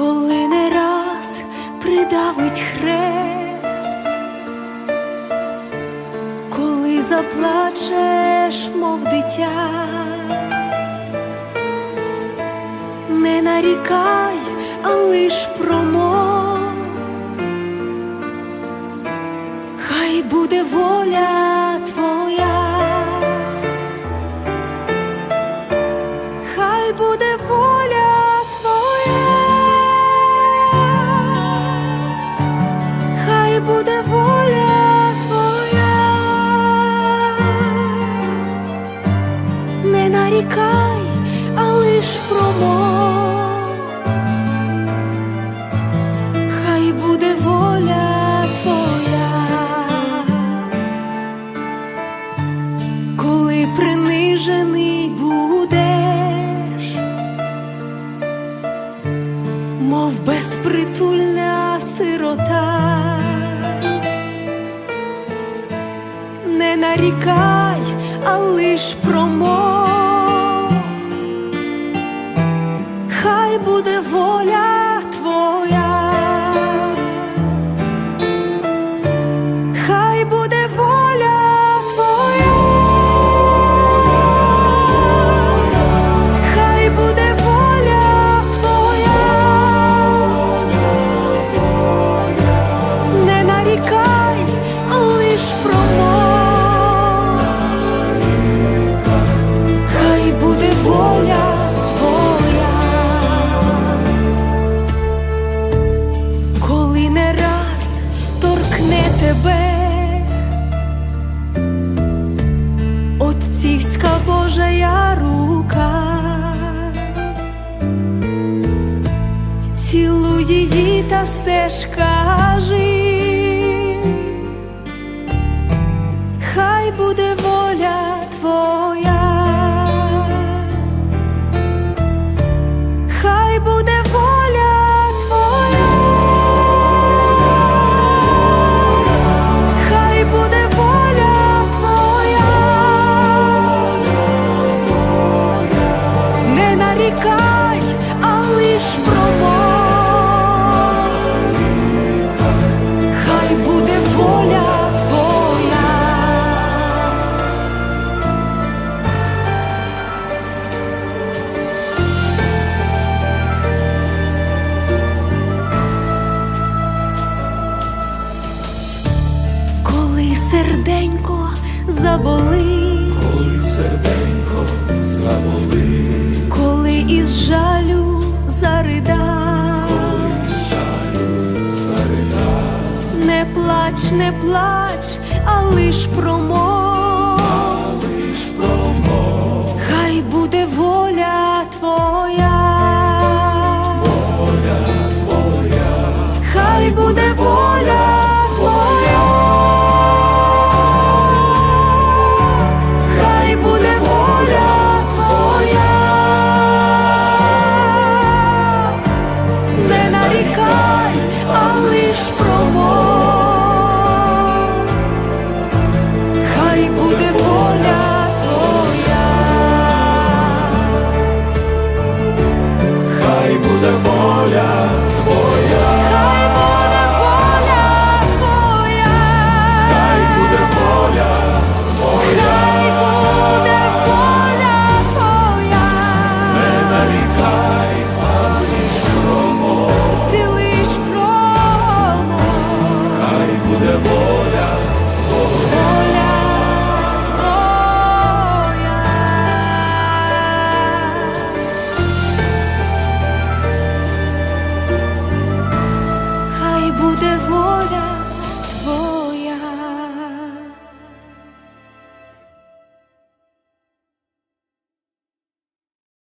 коли не раз придавить хрест, коли заплачеш, мов дитя, не нарікай, а лиш промов. Хай буде воля твоя, лиш промов. Хай буде воля твоя, коли принижений будеш, мов безпритульна сирота, не нарікай, а лиш промов, хай буде воля твоя, хай буде воля твоя, хай буде воля твоя, не нарікай, лиш промов, хай буде воля цілуй та все ж кажи, хай буде серденько заболить, коли серденько заболить, коли із жалю зарида, коли із жалю зарида, не плач, не плач, а лиш промов, а лиш промов, хай буде воля твоя. Воля твоя, хай буде воля.